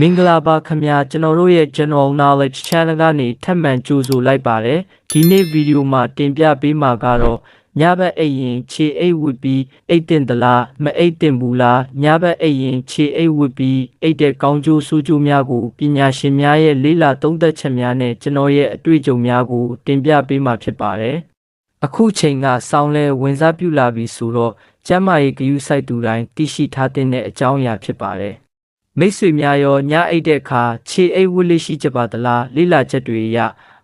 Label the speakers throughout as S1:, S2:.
S1: မင်္ဂလာပါခင်ဗျာကျွန်တော်တို့ရဲ့ General Knowledge Channel ကနေထပ်မံကြိုဆိုလိုက်ပါတယ်ဒီနေ့ဗီဒီယိုမှာတင်ပြပေးမှာကတော့ညဘက်အိပ်ရင်ခြေအိပ်ဝတ်ပြီးအိပ်တင်သလားမအိပ်တင်ဘူးလားညဘက်အိပ်ရင်ခြေအိပ်ဝတ်ပြီးအိပ်တဲ့ကောင်းကျိုးဆိုးကျိုးများကိုပညာရှင်များရဲ့လေးလာသုံးသပ်ချက်များနဲ့ကျွန်တော်ရဲ့အတွေ့အကြုံများကို တင်ပြပေးမှာဖြစ်ပါတယ်အခုချိန်ကစောင်းလဲဝင်စားပြုလာပြီဆိုတော့ကျမ်းမာရေးဂရုစိုက်သူတိုင်းသိရှိထားတဲ့အကြောင်းအရာဖြစ်ပါတယ် မိတ်ဆွေများရောညအိတ်တဲ့အခါခြေအိတ်ဝတ်လေးရှိကြပါသလားလိလာချက်တွေအရ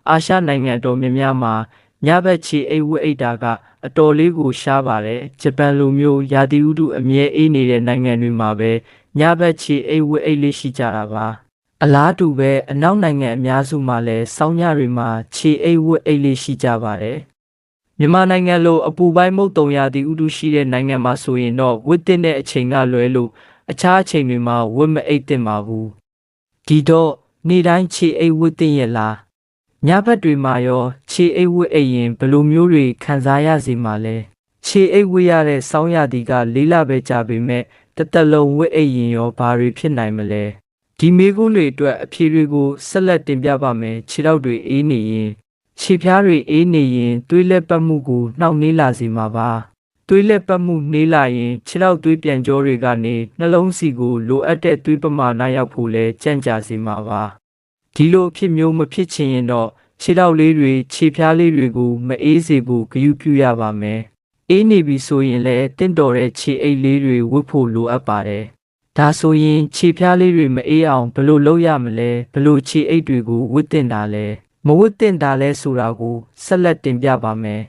S1: အာရှနိုင်ငံတော်များများမှာညဘက်ခြေအိတ်ဝတ်အိတ်တာကအတော်လေးကိုရှားပါတယ်ဂျပန်လိုမျိုးရာသီဥတုအမြဲအေးနေတဲ့နိုင်ငံတွေမှာပဲညဘက်ခြေအိတ်ဝတ်အိတ်လေးရှိကြတာပါအလားတူပဲအနောက်နိုင်ငံအများစုမှာလည်းစောင်းညတွေမှာခြေအိတ်ဝတ်အိတ်လေးရှိကြပါတယ်မြန်မာနိုင်ငံလိုအပူပိုင်းမုတ်တုံရာသီဥတုရှိတဲ့နိုင်ငံမှာဆိုရင်တော့ဝတ်တင်တဲ့အချိန်ကလွဲလို့ အခြားအချိန်တွေမှာဝတ်မအိတ်တင်ပါဘူးဒီတော့နေ့တိုင်းခြေအိတ်ဝတ်တင်ရလားညဘက်တွေမှာရောခြေအိတ်ဝတ်အိတ်ရင်ဘယ်လိုမျိုးတွေခံစားရစေမှာလဲခြေအိတ်ဝတ်ရတဲ့စောင်းရသည်ကလေးလပဲကြာပေမဲ့တစ်သက်လုံးဝတ်အိတ်ရင်ရောဘာတွေဖြစ်နိုင်မလဲဒီမေးခွန်းတွေအတွက်အဖြေတွေကိုဆက်လက်တင်ပြပါမယ်ခြေထောက်တွေအေးနေရင်ခြေဖျားတွေအေးနေရင်သွေးလက်ပတ်မှုကိုနှောင့်နှေးလာစေမှာပါ သွေးလက်ပတ်မှုနှေးလာရင်ခြေထောက်သွေးပြန်ကြောတွေကနေနှလုံးစီကိုလိုအပ်တဲ့သွေးပမာဏရောက်ဖို့လဲကြန့်ကြာစေမှာပါဒီလိုအဖြစ်မျိုးမဖြစ်ချင်ရင်တော့ခြေထောက်လေးတွေခြေဖျားလေးတွေကိုမအေးစေဖို့ဂရုပြုရပါမယ်အေးနေပြီဆိုရင်လည်းတင့်တော်တဲ့ခြေအိတ်လေးတွေဝတ်ဖို့လိုအပ်ပါတယ်ဒါဆိုရင်ခြေဖျားလေးတွေမအေးအောင်ဘယ်လိုလုပ်ရမလဲဘယ်လိုခြေအိတ်တွေကိုဝတ်တင်တာလဲမဝတ်တင်တာလဲဆိုတာကိုဆက်လက်တင်ပြပါမယ်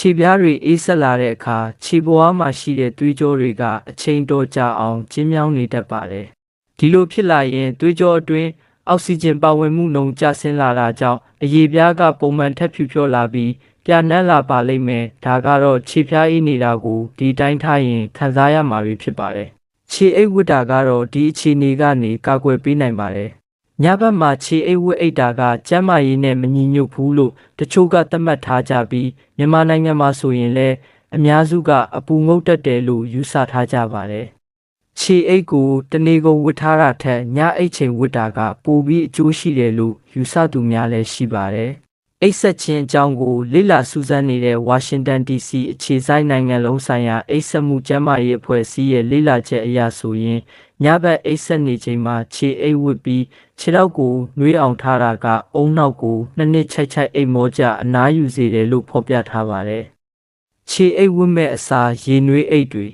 S1: ခြေပြားတွေအေးဆက်လာတဲ့အခါခြေပွားမှာရှိတဲ့သွေးကြောတွေကအချိန်တော်ကြာအောင်ကျဉ်းမြောင်းနေတတ်ပါတယ်။ဒီလိုဖြစ်လာရင်သွေးကြောအတွင်းအောက်ဆီဂျင်ပါဝင်မှုနှုန်းကျဆင်းလာတာကြောင့်အရေပြားကပုံမှန်ထက်ဖြူဖြောလာပြီးပြာနှက်လာပါလိမ့်မယ်။ဒါကတော့ခြေပြားအေးနေတာကိုဒီတိုင်းထားရင်ခံစားရမှာပဲဖြစ်ပါတယ်။ခြေအိတ်ဝတ်တာကတော့ဒီအခြေအနေကနေကာကွယ်ပေးနိုင်ပါတယ်။ ညဘက်မှာခြေအိတ်ဝတ်အိတ်တာကကျမ်းမာရေးနဲ့မညီညွတ်ဘူးလို့တချို့ကသတ်မှတ်ထားကြပြီးမြန်မာနိုင်ငံမှာဆိုရင်လည်းအများစုကအပူငုတ်တက်တယ်လို့ယူဆထားကြပါတယ်။ခြေအိတ်ကိုတနေကုန်ဝတ်ထားတာထက်ညအိတ်ချိန်ဝတ်တာကပိုပြီးအကျိုးရှိတယ်လို့ယူဆသူများလည်းရှိပါတယ်။ အိတ်ဆက်ခြင်းအကြောင်းကိုလေ့လာစူးစမ်းနေတဲ့ဝါရှင်တန် DC အခြေစိုက်နိုင်ငံလုံးဆိုင်ရာအိတ်ဆက်မှုကျန်းမာရေးအဖွဲ့အစည်းရဲ့လေ့လာချက်အရဆိုရင်ညဘက်အိတ်ဆက်နေချိန်မှာခြေအိတ်ဝတ်ပြီးခြေထောက်ကိုနှွေးအောင်ထားတာကအုံနောက်ကိုနှစ်နှစ်ချိုက်ချိုက်အိတ်မောကြအနားယူစေတယ်လို့ဖော်ပြထားပါတယ်။ခြေအိတ်ဝတ်မဲ့အစားရေနွေးအိတ်တွေ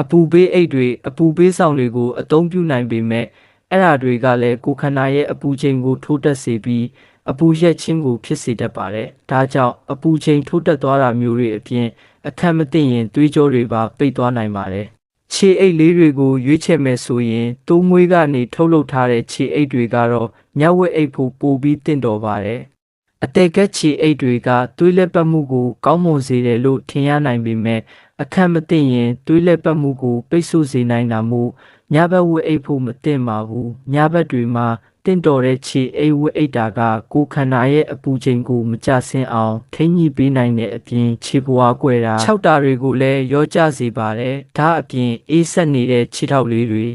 S1: အပူပေးအိတ်တွေအပူပေးဆောင်တွေကိုအသုံးပြုနိုင်ပေမဲ့အဲ့ဓာတွေကလည်းကိုယ်ခန္ဓာရဲ့အပူချိန်ကိုထိုးတက်စေပြီး အပူရက်ချင်းကိုဖြစ်စေတတ်ပါတယ်။ဒါကြောင့်အပူချိန်ထိုးတက်သွားတာမျိုးတွေအပြင်အခက်မသိရင်သွေးကြောတွေပါပိတ်သွားနိုင်ပါတယ်။ခြေအိတ်လေးတွေကိုရွေးချယ်မယ်ဆိုရင်တိုးမွေးကနေထုတ်လုပ်ထားတဲ့ခြေအိတ်တွေကတော့ညဝက်အိတ်ဖို့ပိုပြီးတင့်တော်ပါတယ်။အတက်ကက်ခြေအိတ်တွေကသွေးလက်ပတ်မှုကိုကောင်းမွန်စေတယ်လို့ထင်ရနိုင်ပေမဲ့အခက်မသိရင်သွေးလက်ပတ်မှုကိုပိတ်ဆို့စေနိုင်တာမို့ညဘက်ဝက်အိတ်ဖို့မသင့်ပါဘူး။ညဘက်တွေမှာတင့်တော်တဲ့ခြေအိတ်ဝတ်အိတ်တာကကိုယ်ခန္ဓာရဲ့အပူချိန်ကိုမကျဆင်းအောင်ထိန်းညှိပေးနိုင်တဲ့အပြင်ခြေပွားကွယ်တာ၆တာတွေကိုလည်းရောကျစေပါတယ်ဒါအပြင်အေးဆက်နေတဲ့ခြေထောက်လေးတွေ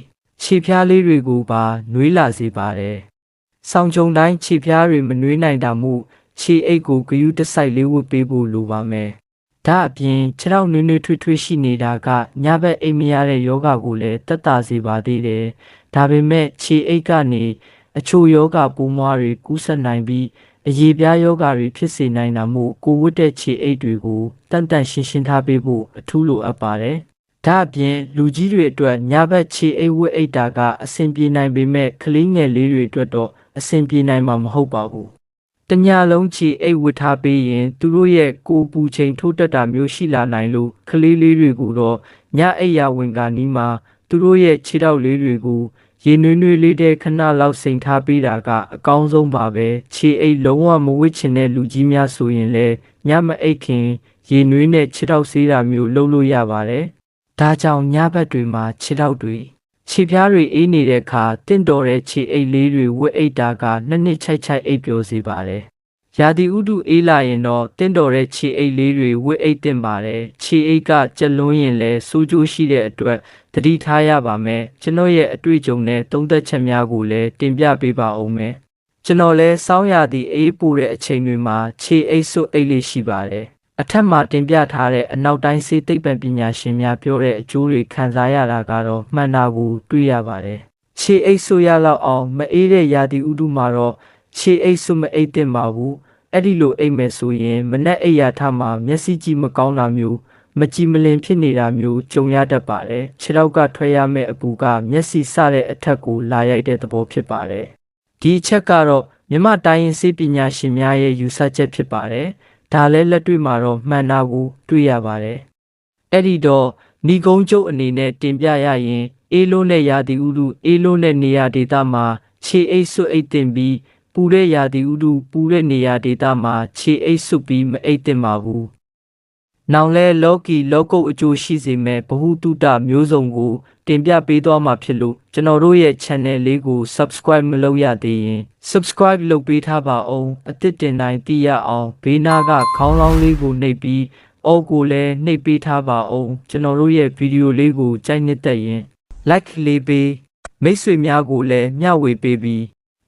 S1: ခြေဖျားလေးတွေကိုပါနှွေးလာစေပါတယ်ဆောင်းကြုံတိုင်းခြေဖျားတွေမနှွေးနိုင်တာမို့ခြေအိတ်ကိုဂယုတစိုက်လေးဝတ်ပေးဖို့လိုပါမယ်ဒါအပြင်ခြေထောက်နွေးနွေးထွေးထွေးရှိနေတာကညဘက်အိမ်မရတဲ့ယောဂကိုလည်းတက်တာစေပါသေးတယ်ဒါပေမဲ့ခြေအိတ်ကနေ အချို့ယောဂပိုးမွားတွေကူးစက်နိုင်ပြီးအရေးပြားယောဂတွေဖြစ်စေနိုင်တာမို့ကိုဝတ်တဲ့ခြေအိတ်တွေကိုတန်တန်ရှင်းရှင်းထားပေးဖို့အထူးလိုအပ်ပါတယ်။ဒါအပြင်လူကြီးတွေအတွက်ညဘက်ခြေအိတ်ဝတ်အိတ်တာကအဆင်ပြေနိုင်ပေမဲ့ကလေးငယ်လေးတွေအတွက်တော့အဆင်ပြေနိုင်မှာမဟုတ်ပါဘူး။တညလုံးခြေအိတ်ဝတ်ထားပေးရင်သူတို့ရဲ့ကိုယ်ပူချိန်ထိုးတက်တာမျိုးရှိလာနိုင်လို့ကလေးလေးတွေကိုတော့ညအိတ်ရဝင်ကနီးမှာသူတို့ရဲ့ခြေထောက်လေးတွေကို ရေနွေးနွေးလေးတဲ့ခဏလောက်စိန်ထားပေးတာကအကောင်းဆုံးပါပဲခြေအိတ်လုံးဝမဝစ်ချင်တဲ့လူကြီးများဆိုရင်လည်းညမအိတ်ခင်ရေနွေးနဲ့ခြေထောက်ဆေးတာမျိုးလုပ်လို့ရပါတယ်ဒါကြောင့်ညဘက်တွေမှာခြေထောက်တွေခြေပြားတွေအေးနေတဲ့အခါတင့်တော်တဲ့ခြေအိတ်လေးတွေဝတ်အိတ်တာကနှစ်နှစ်ချိုက်ချိုက်အိပ်ပျော်စေပါတယ် ရာသီဥတုအေးလာရင်တော့တင့်တော်တဲ့ခြေအိတ်လေးတွေဝတ်အိတ်တင်ပါတယ်ခြေအိတ်ကကြက်လွန်းရင်လည်းစိုးကျိုးရှိတဲ့အတွက်သတိထားရပါမယ်ကျွန်တော်ရဲ့အတွေ့အကြုံနဲ့သုံးသက်ချက်များကိုလည်းတင်ပြပေးပါဦးမယ်ကျွန်တော်လည်းစောင်းရသည့်အေးပူတဲ့အချိန်တွေမှာခြေအိတ်စွပ်အိတ်လေးရှိပါတယ်အထက်မှာတင်ပြထားတဲ့အနောက်တိုင်းစေသိပ္ပံပညာရှင်များပြောတဲ့အကျိုးတွေခံစားရတာကတော့မှန်တာကိုတွေ့ရပါတယ်ခြေအိတ်စွပ်ရလောက်အောင်မအေးတဲ့ရာသီဥတုမှာတော့ခြေအိတ်စွပ်မအိတ်တင်ပါဘူး အဲ့ဒီလိုအိပ်မယ်ဆိုရင်မနက်အိပ်ရာထမှာမျက်စိကြည့်မကောင်းတာမျိုးမကြည်မလင်ဖြစ်နေတာမျိုးကြုံရတတ်ပါတယ်ခြေထောက်ကထွက်ရမယ့်အပူကမျက်စိစတဲ့အထက်ကိုလာရိုက်တဲ့သဘောဖြစ်ပါတယ်ဒီအချက်ကတော့မြမတိုင်းရင်စေပညာရှင်များရဲ့ယူဆချက်ဖြစ်ပါတယ်ဒါလည်းလက်တွေ့မှာတော့မှန်တာကိုတွေ့ရပါတယ်အဲ့ဒီတော့ဏီကုံကျုပ်အနေနဲ့တင်ပြရရင်အေးလုံးနဲ့ရာသီဥတုအေးလုံးနဲ့နေရာဒေသမှာခြေအိတ်ဆွတ်အိတ်တင်ပြီး ပူတဲ့ရာသီဥတုပူတဲ့နေရာဒေသမှာခြေအိတ်ဆွပြီးမအိတ်သင့်ပါဘူး။နောင်လဲလော်ကီလောကုတ်အကျိုးရှိစေမဲ့ဘ ഹു တုတမျိုးစုံကို တင်ပြပေးသွားမှာဖြစ်လို့ကျွန်တော်တို့ရဲ့ channel လေးကို subscribe မလုပ်ရသေးရင် subscribe လုပ်ပေးထားပါအောင်အသစ်တင်တိုင်းသိရအောင်ဘေးနားကခေါင်းလောင်းလေးကိုနှိပ်ပြီးအော်ကိုလည်းနှိပ်ပေးထားပါအောင်ကျွန်တော်တို့ရဲ့ဗီဒီယိုလေးကိုကြိုက်နှစ်ရင် like လေးပေးမိတ်ဆွေများကိုလည်းမျှဝေပေးပြီး